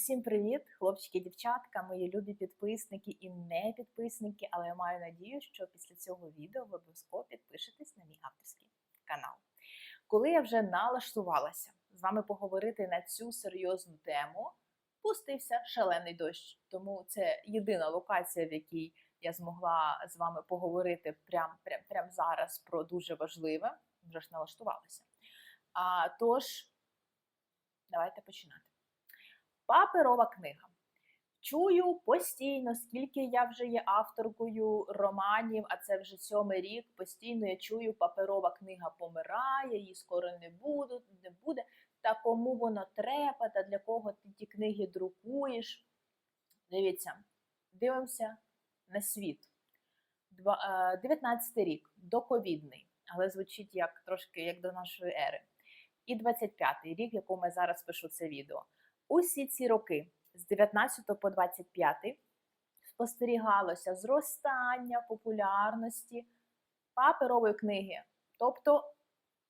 Всім привіт, хлопчики, дівчатка, мої любі підписники і не підписники, але я маю надію, що після цього відео ви обов'язково підпишетесь на мій авторський канал. Коли я вже налаштувалася з вами поговорити на цю серйозну тему, пустився шалений дощ. Тому це єдина локація, в якій я змогла з вами поговорити прямо прям, прям зараз про дуже важливе. Вже ж налаштувалася. А, тож, давайте починати. Паперова книга. Чую постійно, скільки я вже є авторкою романів, а це вже сьомий рік. Постійно я чую, паперова книга помирає, її скоро не буде, не буде. Та кому воно треба, та для кого ти ті книги друкуєш. Дивіться, дивимося на світ. Два- е, 19 рік, доковідний, але звучить як трошки як до нашої ери. І 25-й рік, в якому я зараз пишу це відео. Усі ці роки з 19 по 25 спостерігалося зростання популярності паперової книги, тобто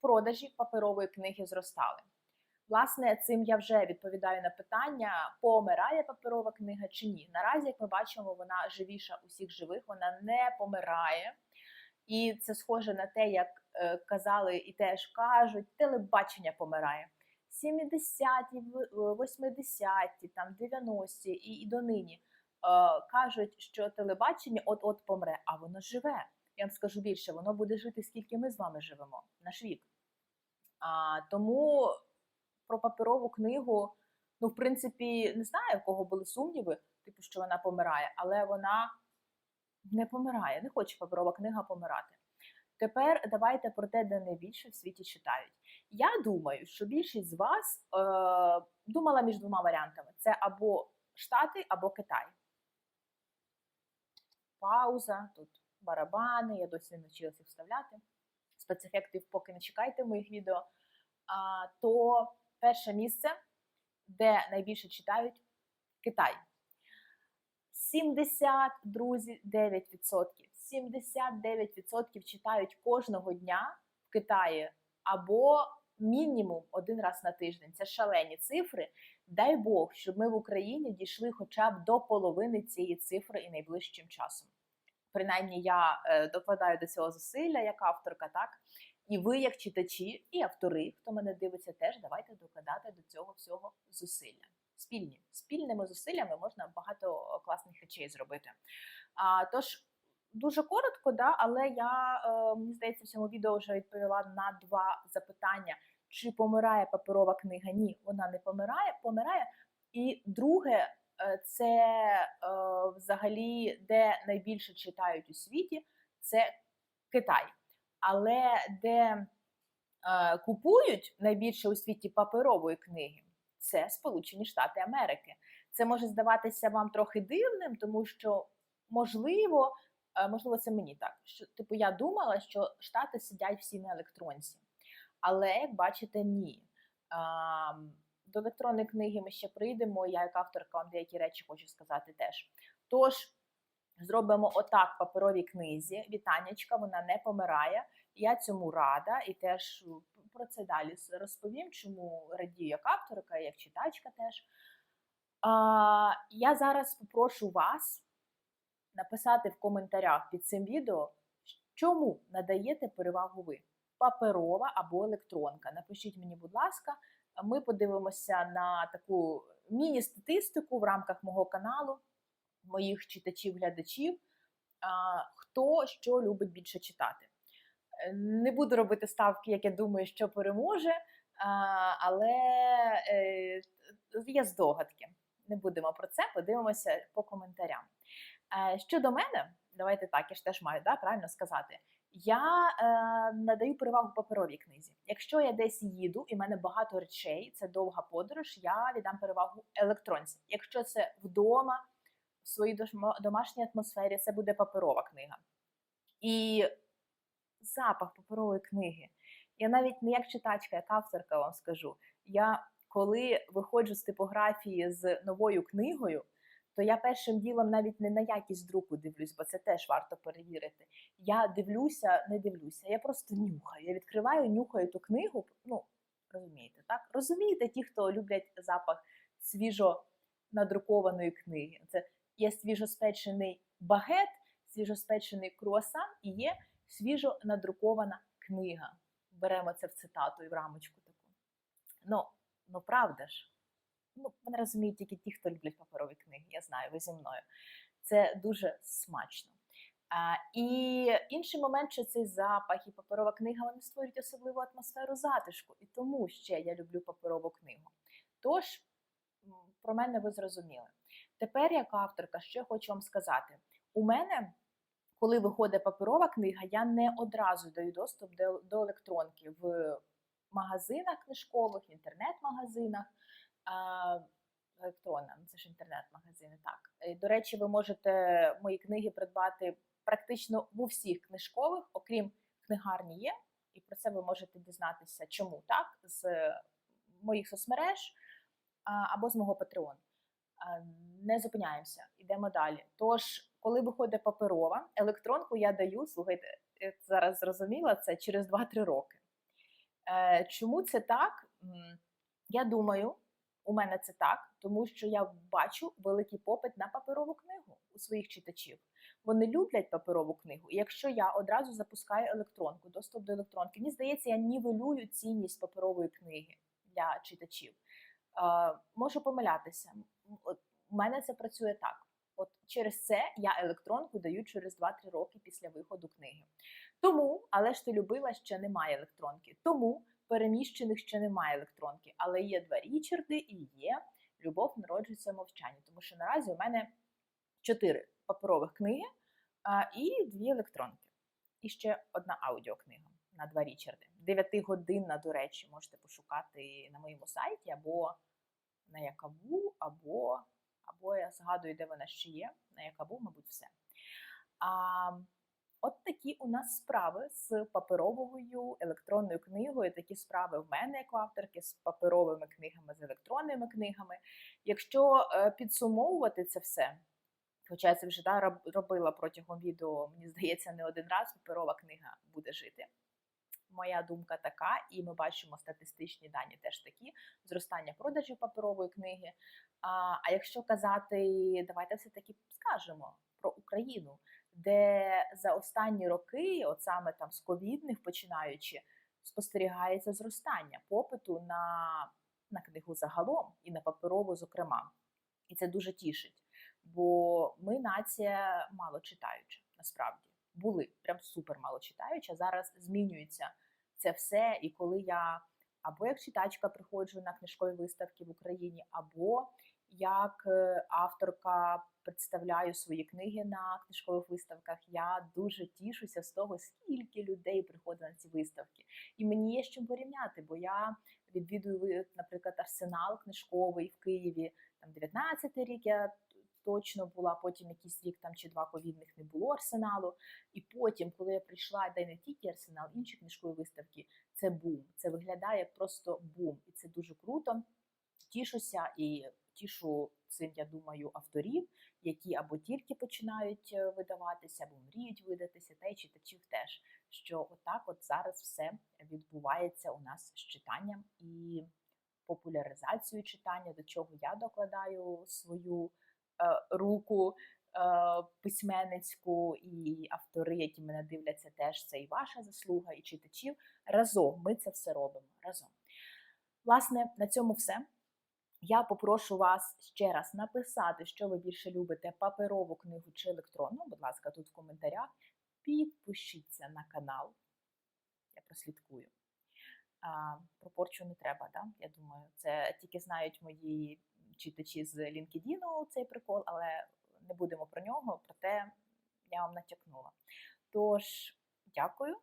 продажі паперової книги зростали. Власне, цим я вже відповідаю на питання, помирає паперова книга чи ні. Наразі, як ми бачимо, вона живіша усіх живих, вона не помирає. І це схоже на те, як е, казали і теж кажуть, телебачення помирає. 70-ті, 80-ті, там 90-ті і, і донині е, кажуть, що телебачення от-от помре, а воно живе. Я вам скажу більше, воно буде жити, скільки ми з вами живемо, наш вік. А, тому про паперову книгу, ну, в принципі, не знаю, в кого були сумніви, типу, що вона помирає, але вона не помирає, не хоче паперова книга помирати. Тепер давайте про те, де найбільше в світі читають. Я думаю, що більшість з вас е, думала між двома варіантами: це або Штати, або Китай. Пауза, тут барабани, я досі не навчилася вставляти. Спецефектів поки не чекайте моїх відео. А, то перше місце, де найбільше читають Китай. 70, друзі, 9%. 79% читають кожного дня в Китаї або мінімум один раз на тиждень. Це шалені цифри. Дай Бог, щоб ми в Україні дійшли хоча б до половини цієї цифри і найближчим часом. Принаймні, я е, докладаю до цього зусилля як авторка, так? І ви, як читачі і автори, хто мене дивиться, теж давайте докладати до цього всього зусилля. Спільні спільними зусиллями можна багато класних речей зробити. А, тож дуже коротко, да, але я е, мені здається, в цьому відео вже відповіла на два запитання: чи помирає паперова книга? Ні, вона не помирає, помирає. І друге, е, це е, взагалі де найбільше читають у світі, це Китай. Але де е, купують найбільше у світі паперової книги, це Сполучені Штати Америки. Це може здаватися вам трохи дивним, тому що можливо, можливо, це мені так. Що типу я думала, що Штати сидять всі на електронці. Але як бачите, ні. До електронної книги ми ще прийдемо. Я, як авторка, вам деякі речі хочу сказати теж. Тож зробимо отак паперовій книзі. Вітаннячка, вона не помирає. Я цьому рада і теж про це далі розповім, чому радію як авторка, як читачка теж. Я зараз попрошу вас написати в коментарях під цим відео, чому надаєте перевагу ви паперова або електронка. Напишіть мені, будь ласка, ми подивимося на таку міні-статистику в рамках мого каналу, моїх читачів-глядачів, хто що любить більше читати. Е, Не буду робити ставки, як я думаю, що переможе, але е, є здогадки. Не будемо про це, подивимося по коментарям. Е, Щодо мене, давайте так, я ж теж маю да, правильно сказати. Я е, надаю перевагу паперовій книзі. Якщо я десь їду і в мене багато речей, це довга подорож, я віддам перевагу електронці. Якщо це вдома, в своїй домашній атмосфері, це буде паперова книга. І запах паперової книги. Я навіть не як читачка, як авторка вам скажу. Я коли виходжу з типографії з новою книгою, то я першим ділом навіть не на якість друку дивлюсь, бо це теж варто перевірити. Я дивлюся, не дивлюся, я просто нюхаю. Я відкриваю, нюхаю ту книгу. Ну, розумієте, так? Розумієте, ті, хто люблять запах свіжо надрукованої книги. Це є свіжоспечений багет, свіжоспечений круасан і є свіжо надрукована книга. Беремо це в цитату і в рамочку таку. Ну, ну правда ж. Ну, мене розуміють тільки ті, хто люблять паперові книги. Я знаю, ви зі мною. Це дуже смачно. А, і інший момент, що цей запах і паперова книга вони створюють особливу атмосферу затишку. І тому ще я люблю паперову книгу. Тож, про мене ви зрозуміли. Тепер, як авторка, що я хочу вам сказати: у мене, коли виходить паперова книга, я не одразу даю доступ до, електронки в магазинах книжкових, інтернет-магазинах. Електронна, це ж інтернет-магазини. Так Е, до речі, ви можете мої книги придбати практично в усіх книжкових, окрім книгарні є, і про це ви можете дізнатися, чому так з моїх соцмереж або з мого Patreon. Не зупиняємося, йдемо далі. Тож, коли виходить паперова, електронку я даю, слухайте, я зараз зрозуміла це через 2-3 роки. Е, Чому це так? Я думаю, у мене це так, тому що я бачу великий попит на паперову книгу у своїх читачів. Вони люблять паперову книгу. І якщо я одразу запускаю електронку, доступ до електронки, мені здається, я нівелюю цінність паперової книги для читачів. Е, можу помилятися. От у мене це працює так. От через це я електронку даю через 2-3 роки після виходу книги. Тому, але ж ти любила, ще немає електронки. Тому переміщених ще немає електронки, але є два Річарди і є Любов народжується в мовчанні. Тому що наразі у мене чотири паперових книги а, і дві електронки. І ще одна аудіокнига на два Річарди. Дев'ятигодинна, до речі, можете пошукати на моєму сайті або на Якаву, або, або я згадую, де вона ще є. На Якаву, мабуть, все. А, От такі у нас справи з паперовою електронною книгою. Такі справи в мене як у авторки з паперовими книгами, з електронними книгами. Якщо е, підсумовувати це все, хоча я це вже да, робила протягом відео, мені здається, не один раз паперова книга буде жити. Моя думка така, і ми бачимо статистичні дані теж такі: зростання продажів паперової книги. А, а якщо казати, давайте все-таки скажемо про Україну де за останні роки, от саме там з ковідних починаючи, спостерігається зростання попиту на, на книгу загалом і на паперову, зокрема. І це дуже тішить, бо ми нація мало читаюча, насправді були прям супер мало читаюча. Зараз змінюється це все. І коли я або як читачка приходжу на книжкові виставки в Україні, або як е, авторка представляю свої книги на книжкових виставках. Я дуже тішуся з того, скільки людей приходить на ці виставки. І мені є з чим порівняти, бо я відвідую, наприклад, арсенал книжковий в Києві. Там 19-й рік я точно була, потім якийсь рік там чи два ковідних не було арсеналу. І потім, коли я прийшла, де не тільки арсенал, інші книжкові виставки, це бум. Це виглядає просто бум, і це дуже круто. Тішуся і тішу цим, я думаю, авторів, які або тільки починають е, видаватися, або мріють видатися, та й читачів теж. Що отак, от зараз все відбувається у нас з читанням і популяризацією читання, до чого я докладаю свою е, руку. е, Письменницьку і автори, які мене дивляться, теж це і ваша заслуга, і читачів. Разом ми це все робимо разом. Власне, на цьому все. Я попрошу вас ще раз написати, що ви більше любите: паперову книгу чи електронну. Будь ласка, тут в коментарях. Підпишіться на канал. Я прослідкую. А, про порчу не треба, да? я думаю. Це тільки знають мої читачі з LinkedIn цей прикол, але не будемо про нього, проте я вам натякнула. Тож, дякую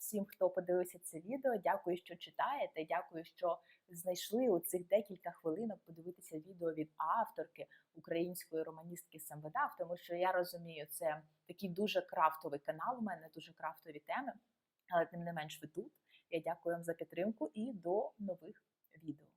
всім, хто подивився це відео. Дякую, що читаєте. Дякую, що знайшли у цих декілька хвилинок подивитися відео від авторки української романістки Самведав, тому що я розумію, це такий дуже крафтовий канал. У мене дуже крафтові теми, але тим не менш ви тут. Я дякую вам за підтримку і до нових відео.